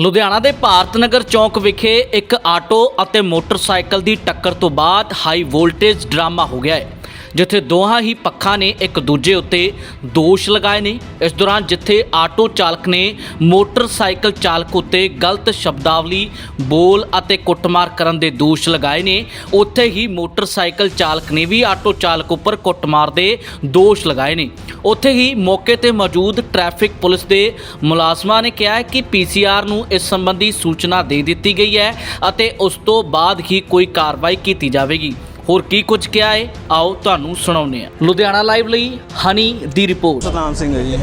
ਲੁਧਿਆਣਾ ਦੇ ਭਾਰਤ ਨਗਰ ਚੌਕ ਵਿਖੇ ਇੱਕ ਆਟੋ ਅਤੇ ਮੋਟਰਸਾਈਕਲ ਦੀ ਟੱਕਰ ਤੋਂ ਬਾਅਦ ਹਾਈ ਵੋਲਟੇਜ ਡਰਾਮਾ ਹੋ ਗਿਆ ਹੈ। ਜਿੱਥੇ ਦੋਹਾਂ ਹੀ ਪੱਖਾਂ ਨੇ ਇੱਕ ਦੂਜੇ ਉੱਤੇ ਦੋਸ਼ ਲਗਾਏ ਨੇ। ਇਸ ਦੌਰਾਨ ਜਿੱਥੇ ਆਟੋ ਚਾਲਕ ਨੇ ਮੋਟਰਸਾਈਕਲ ਚਾਲਕ ਉੱਤੇ ਗਲਤ ਸ਼ਬਦਾਵਲੀ, ਬੋਲ ਅਤੇ ਕੁੱਟਮਾਰ ਕਰਨ ਦੇ ਦੋਸ਼ ਲਗਾਏ ਨੇ। ਉੱਥੇ ਹੀ ਮੋਟਰਸਾਈਕਲ ਚਾਲਕ ਨੇ ਵੀ ਆਟੋ ਚਾਲਕ ਉੱਪਰ ਕੁੱਟਮਾਰ ਦੇ ਦੋਸ਼ ਲਗਾਏ ਨੇ। ਉੱਥੇ ਹੀ ਮੌਕੇ ਤੇ ਮੌਜੂਦ ਟ੍ਰੈਫਿਕ ਪੁਲਿਸ ਦੇ ਮੁਲਾਜ਼ਮਾਂ ਨੇ ਕਿਹਾ ਹੈ ਕਿ ਪੀਸੀਆਰ ਨੂੰ ਇਸ ਸੰਬੰਧੀ ਸੂਚਨਾ ਦੇ ਦਿੱਤੀ ਗਈ ਹੈ ਅਤੇ ਉਸ ਤੋਂ ਬਾਅਦ ਹੀ ਕੋਈ ਕਾਰਵਾਈ ਕੀਤੀ ਜਾਵੇਗੀ। ਹੋਰ ਕੀ ਕੁਝ ਕਿਹਾ ਹੈ ਆਓ ਤੁਹਾਨੂੰ ਸੁਣਾਉਂਦੇ ਹਾਂ। ਲੁਧਿਆਣਾ ਲਾਈਵ ਲਈ ਹਨੀ ਦੀ ਰਿਪੋਰਟ। ਸਤਨਾਮ ਸਿੰਘ ਹੈ ਜੀ।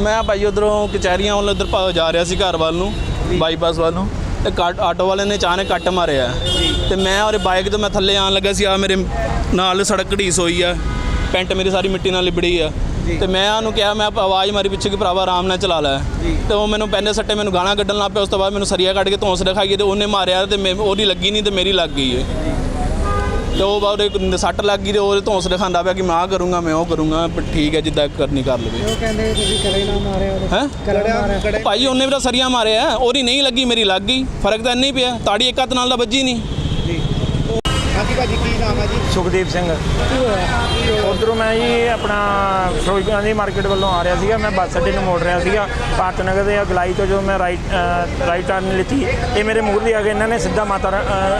ਮੈਂ ਭਾਈ ਉਧਰੋਂ ਕਚਹਿਰੀਆਂ ਵੱਲ ਉਧਰ ਜਾ ਰਿਹਾ ਸੀ ਘਰ ਵੱਲ ਨੂੰ, ਬਾਈਪਾਸ ਵੱਲ ਨੂੰ। ਤੇ ਕੱਟ- ਆਟੋ ਵਾਲੇ ਨੇ ਅਚਾਨਕ ਕੱਟ ਮਾਰਿਆ। ਤੇ ਮੈਂ ਔਰ ਬਾਈਕ ਤੋਂ ਮੈਂ ਥੱਲੇ ਆਣ ਲੱਗਾ ਸੀ ਆ ਮੇਰੇ ਨਾਲ ਸੜਕ ਘੜੀਸ ਹੋਈ ਆ। ਪੈਂਟ ਮੇਰੀ ਸਾਰੀ ਮਿੱਟੀ ਨਾਲ ਲਿਬੜੀ ਆ। ਤੇ ਮੈਂ ਉਹਨੂੰ ਕਿਹਾ, ਮੈਂ ਆਵਾਜ਼ ਮਾਰੀ ਪਿੱਛੇ ਕਿ ਭਰਾਵਾ ਆਰਾਮ ਨਾਲ ਚਲਾ ਲੈ। ਤੇ ਉਹ ਮੈਨੂੰ ਪਹਿਲੇ ਸੱਟੇ ਮੈਨੂੰ ਗਾਣਾ ਕੱਢਣ ਲੱਗ ਪਿਆ, ਉਸ ਤੋਂ ਬਾਅਦ ਮੈਨੂੰ ਸਰੀਆ ਕੱਢ ਕੇ ਧੌਂਸ ਦਿਖਾਈ ਤੇ ਉਹਨੇ ਮਾਰਿਆ ਤੇ ਮੈਂ ਉਹਦੀ ਲੱਗੀ ਨਹੀਂ ਤੇ ਮੇਰੀ ਲੱਗ ਗਈ ਏ। ਤੇ ਉਹ ਬਾਅਦ ਇੱਕ ਸੱਟ ਲੱਗ ਗਈ ਤੇ ਉਹ ਧੌਂਸ ਦਿਖਾਉਂਦਾ ਪਿਆ ਕਿ ਮੈਂ ਆ ਕਰੂੰਗਾ ਮੈਂ ਉਹ ਕਰੂੰਗਾ ਪਰ ਠੀਕ ਹੈ ਜਿੱਦਾਂ ਕਰਨੀ ਕਰ ਲਵੇ। ਉਹ ਕਹਿੰਦੇ ਤੁਸੀਂ ਕੜੇ ਨਾ ਮਾਰਿਆ ਹੈ? ਕੜੇ ਭਾਈ ਉਹਨੇ ਵੀ ਤਾਂ ਸਰੀਆ ਮਾਰਿਆ ਉਹਦੀ ਨਹੀਂ ਲੱਗੀ ਮੇਰੀ ਲੱਗ ਗਈ। ਫ਼ਰਕ ਤਾਂ ਇੰਨਾ ਹੀ ਪਿਆ ਤਾੜੀ ਇੱਕ ਹੱਥ ਨਾਲ ਤਾਂ ਵੱਜੀ ਨਹੀਂ। ਹਾਂਜੀ ਭਾਜੀ ਕੀ ਨਾਮ ਹੈ ਜੀ? ਸੁਖਦੀਪ ਸਿੰਘ। ਉਧਰੋਂ ਮੈਂ ਜੀ ਆਪਣਾ ਫਿਰੋਜ਼ਪੁਰ ਦੀ ਮਾਰਕੀਟ ਵੱਲੋਂ ਆ ਰਿਹਾ ਸੀਗਾ। ਮੈਂ ਬੱਸ ਅੱਡੇ ਨੂੰ ਮੋੜ ਰਿਹਾ ਸੀਗਾ। ਭਾਰਤ ਨਗਰ ਦੇ ਅਗਲਾਈ ਤੋਂ ਜੋ ਮੈਂ ਰਾਈਟ ਰਾਈਟ ਟਰਨ ਲਿੱਤੀ ਇਹ ਮੇਰੇ ਮੂਹਰੇ ਦੀ ਆ ਗਏ ਇਹਨਾਂ ਨੇ ਸਿੱਧਾ ਮਾਤਾ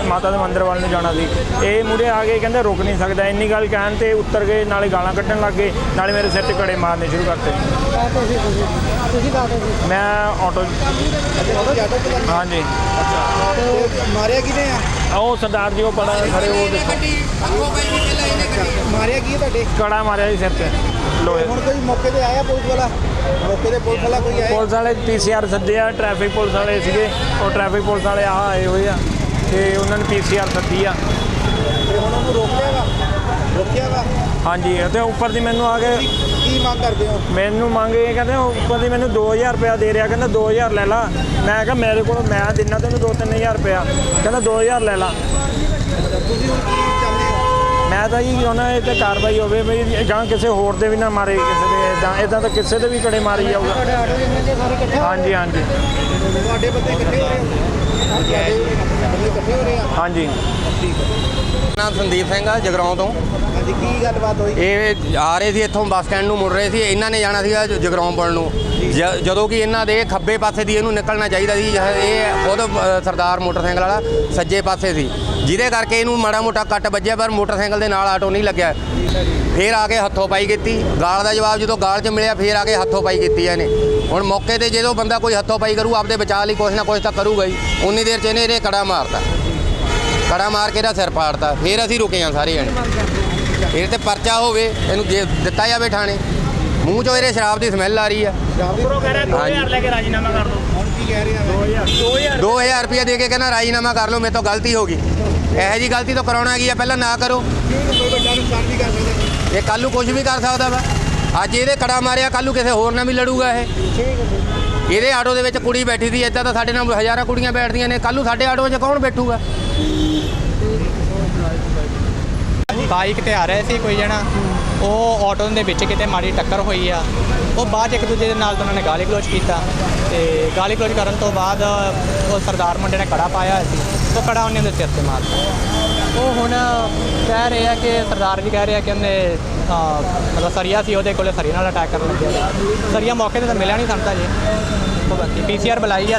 ਮਾਤਾ ਦੇ ਮੰਦਿਰ ਵੱਲ ਨੂੰ ਜਾਣਾ ਸੀ। ਇਹ ਮੂਹਰੇ ਆ ਗਏ ਕਹਿੰਦੇ ਰੁਕ ਨਹੀਂ ਸਕਦਾ। ਇੰਨੀ ਗੱਲ ਕਹਿਣ ਤੇ ਉੱਤਰ ਗਏ ਨਾਲੇ ਗਾਲਾਂ ਕੱਢਣ ਲੱਗ ਗਏ। ਨਾਲੇ ਮੇਰੇ ਸਿਰ 'ਤੇ ਕੜੇ ਮਾਰਨੇ ਸ਼ੁਰੂ ਕਰਤੇ। ਤੁਸੀਂ ਮੈਂ ਆਟੋ ਹਾਂਜੀ। ਮਾਰਿਆ ਕਿਨੇ ਆ? ਉਹ ਸਰਦਾਰ ਜੀ ਉਹ ਪੜਾ ਖੜੇ ਉਹ ਦੇਖੋ। ਮਾਰਿਆ ਕੀ ਹੈ ਤੁਹਾਡੇ? ਕੜਾ ਮਾਰਿਆ ਜੀ ਸਿਰ 'ਤੇ। ਲੋਹੇ। ਹੁਣ ਕੋਈ ਮੌਕੇ ਤੇ ਆਇਆ ਪੁਲਿਸ ਵਾਲਾ? ਮੌਕੇ ਤੇ ਪੁਲਿਸ ਵਾਲਾ ਕੋਈ ਆਇਆ? ਪੁਲਿਸ ਵਾਲੇ ਪੀਸੀਆਰ ਸੱਦੇ ਆ ਟ੍ਰੈਫਿਕ ਪੁਲਿਸ ਵਾਲੇ ਸੀਗੇ। ਉਹ ਟ੍ਰੈਫਿਕ ਪੁਲਿਸ ਵਾਲੇ ਆ ਆਏ ਹੋਏ ਆ। ਤੇ ਉਹਨਾਂ ਨੇ ਪੀਸੀਆਰ ਸੱਦੀ ਆ। ਤੇ ਹੁਣ ਉਹਨੂੰ ਰੋਕਿਆ ਵਾ ਰੋਕਿਆ ਵਾ ਹਾਂਜੀ ਤੇ ਉੱਪਰ ਦੀ ਮੈਨੂੰ ਆ ਕੇ ਕੀ ਮੰਗ ਕਰਦੇ ਹੋ? ਮੈਨੂੰ ਮੰਗ ਇਹ ਕਹਿੰਦੇ ਉੱਪਰ ਦੀ ਮੈਨੂੰ 2000 ਰੁਪਇਆ ਦੇ ਰਿਹਾ ਕਹਿੰਦਾ 2000 ਲੈ ਲਾ। ਮੈਂ ਕਿਹਾ ਮੇਰੇ ਕੋਲ ਮੈਂ ਦਿਨਾ ਤੈਨੂੰ 2-3000 ਰੁਪਇਆ। ਕਹਿੰਦਾ 2000 ਲੈ ਲਾ। ਤੁਸੀਂ ਹੁਣ ਕੀ ਚਾਹੁੰਦੇ ਹੋ? ਮੈਂ ਤਾਂ ਜੀ ਉਹਨਾਂ ਇਹ ਤੇ ਕਾਰਵਾਈ ਹੋਵੇ ਵੀ ਜਾਂ ਕਿਸੇ ਹੋਰ ਦੇ ਵੀ ਨਾ ਮਾਰੇ ਕਿਸੇ ਦੇ ਇਦਾਂ ਇਦਾਂ ਤਾਂ ਕਿਸੇ ਦੇ ਵੀ ਕੜੇ ਮਾਰੀ ਜਾਊਗਾ। ਹਾਂਜੀ ਹਾਂਜੀ? ਤੁਹਾਡੇ ਬੰਦੇ ਇਕੱਠੇ ਹੋ ਰਹੇ ਹੋ? ਹਾਂਜੀ। ਨਾਮ ਸੰਦੀਪ ਸਿੰਘ ਆ ਜਗਰਾਉਂ ਤੋਂ। ਹਾਂਜੀ ਕੀ ਗੱਲਬਾਤ ਹੋਈ? ਇਹ ਆ ਰਹੇ ਸੀ ਇੱਥੋਂ ਬੱਸ ਸਟੈਂਡ ਨੂੰ ਮੁੜ ਰਹੇ ਸੀ। ਇਹਨਾਂ ਨੇ ਜਾਣਾ ਸੀਗਾ ਜਗਰਾਉਂ ਪੁਲ ਨੂੰ। ਜ- ਜਦੋਂ ਕਿ ਇਹਨਾਂ ਦੇ ਖੱਬੇ ਪਾਸੇ ਦੀ ਇਹਨੂੰ ਨਿਕਲਣਾ ਚਾਹੀਦਾ ਸੀ ਇਹ ਇਹ ਖੁਦ ਅ, ਸਰਦਾਰ ਮੋਟਰਸਾਈਕਲ ਵਾਲਾ ਸੱਜੇ ਪਾਸੇ ਸੀ। ਜਿਹਦੇ ਕਰਕੇ ਇਹਨੂੰ ਮਾੜਾ ਮੋਟਾ ਕੱਟ ਵੱਜਿਆ ਪਰ ਮੋਟਰਸਾਈਕਲ ਦੇ ਨਾਲ ਆਟੋ ਨਹੀਂ ਲੱਗਿਆ। ਫੇਰ ਆ ਕੇ ਹੱਥੋਂ ਪਾਈ ਕੀਤੀ। ਗਾਲ ਦਾ ਜਵਾਬ ਜਦੋਂ ਗਾਲ 'ਚ ਮਿਲਿਆ ਫੇਰ ਆ ਕੇ ਹੱਥੋਂ ਪਾਈ ਕੀਤੀ ਇਹਨੇ। ਹੁਣ ਮੌਕੇ ਤੇ ਜਦੋਂ ਬੰਦਾ ਕੋਈ ਹੱਥੋਂ ਪਾਈ ਕਰੂ ਆਪਦੇ ਬਚਾਅ ਲਈ ਕੁਛ ਨਾ ਕੁਛ ਤਾਂ ਕਰੂਗਾ ਹੀ। ਉਨੀ ਦੇਰ 'ਚ ਇਹਨੇ ਇਹਨੇ ਕੜਾ ਮਾਰਤਾ। ਕੜਾ ਮਾਰ ਕੇ ਇਹਦਾ ਸਿਰ ਪਾੜਤਾ। ਫੇਰ ਅਸੀਂ ਰੁਕੇ ਆ ਸਾਰੇ ਜਣੇ। ਇਹ ਤੇ ਪਰਚਾ ਹੋਵੇ ਇਹਨੂੰ ਜੇ ਦਿੱਤਾ ਜਾਵੇ ਥਾਣੇ। ਮੂੰਹ ਚੋਂ ਇਹਦੇ ਸ਼ਰਾਬ ਦੀ ਸਮੈਲ ਆ ਰਹੀ ਆ। ਉੱਪਰੋਂ ਕਹਿ ਰਿਹਾ 2000 ਲੈ ਕੇ ਰਾਜੀਨਾਮਾ ਕਰ ਦੋ ਹੁਣ ਕੀ ਕਹਿ ਰਹੇ ਆ 2000 2000 ਰੁਪਏ ਦੇ ਕੇ ਕਹਿੰਦਾ ਰਾਜੀਨਾਮਾ ਕਰ ਲਓ ਮੇਰੇ ਤੋਂ ਗਲਤੀ ਹੋ ਗਈ। ਇਹੋ ਜੀ ਗਲਤੀ ਤੋਂ ਕਰਾਉਣਾ ਕੀ ਆ? ਪਹਿਲਾਂ ਨਾ ਕਰੋ। ਇਹ ਕੱਲ੍ਹ ਨੂੰ ਕੁਝ ਵੀ ਕਰ ਸਕਦਾ ਵਾ। ਅੱਜ ਇਹਦੇ ਕੜਾ ਮਾਰਿਆ ਕੱਲ੍ਹ ਨੂੰ ਕਿਸੇ ਹੋਰ ਨਾਲ ਵੀ ਲੜੂਗਾ ਇਹ। ਠੀਕ ਹੈ ਇਹਦੇ ਆਟੋ ਦੇ ਵਿੱਚ ਕੁੜੀ ਬੈਠੀ ਸੀ ਇੱਦਾਂ ਤਾਂ ਸਾਡੇ ਨਾਲ ਹਜ਼ਾਰਾਂ ਕੁੜੀਆਂ ਬੈਠਦੀਆਂ ਨੇ। ਕੱਲ੍ਹ ਨੂੰ ਸਾਡੇ ਆਟੋ 'ਚ ਕੌਣ ਬੈਠੂਗਾ? ਬਾਈਕ ਤੇ ਆ ਰਹੇ ਸੀ ਕੋਈ ਜਣਾ, ਉਹ ਆਟੋ ਦੇ ਵਿੱਚ ਕਿਤੇ ਮਾੜੀ ਟੱਕਰ ਹੋਈ ਆ। ਉਹ ਬਾਅਦ 'ਚ ਇੱਕ ਦੂਜੇ ਦੇ ਨਾਲ ਉਹਨਾਂ ਨੇ ਗਾਲੀ ਗਲੋਚ ਕੀਤਾ ਤੇ ਗਾਲੀ ਗਲੋਚ ਕਰਨ ਤੋਂ ਬਾਅਦ ਉਹ ਸਰਦਾਰ ਮੁੰਡੇ ਨੇ ਕੜਾ ਪਾਇਆ ਹੋਇਆ ਸੀ, ਉਹ ਕੜਾ ਉਹਨੇ ਦੇ ਸਿਰ ਤੇ ਮਾਰਤਾ ਉਹ ਹੁਣ ਕਹਿ ਰਹੇ ਆ ਕਿ ਸਰਦਾਰ ਜੀ ਕਹਿ ਰਹੇ ਆ ਕਿ ਉਹਨੇ ਮਤਲਬ ਸਰੀਆ ਸੀ, ਉਹਦੇ ਕੋਲੇ ਸਰੀ ਨਾਲ ਅਟੈਕ ਕਰਨ ਲੱਗਿਆ। ਸਰੀਆ ਮੌਕੇ ਤੇ ਤਾਂ ਮਿਲਿਆ ਨਹੀਂ ਸਾਨੂੰ ਤਾਂ ਜੀ ਉਹ ਬਾਕੀ ਪੀਸੀਆਰ ਬੁਲਾਈ ਆ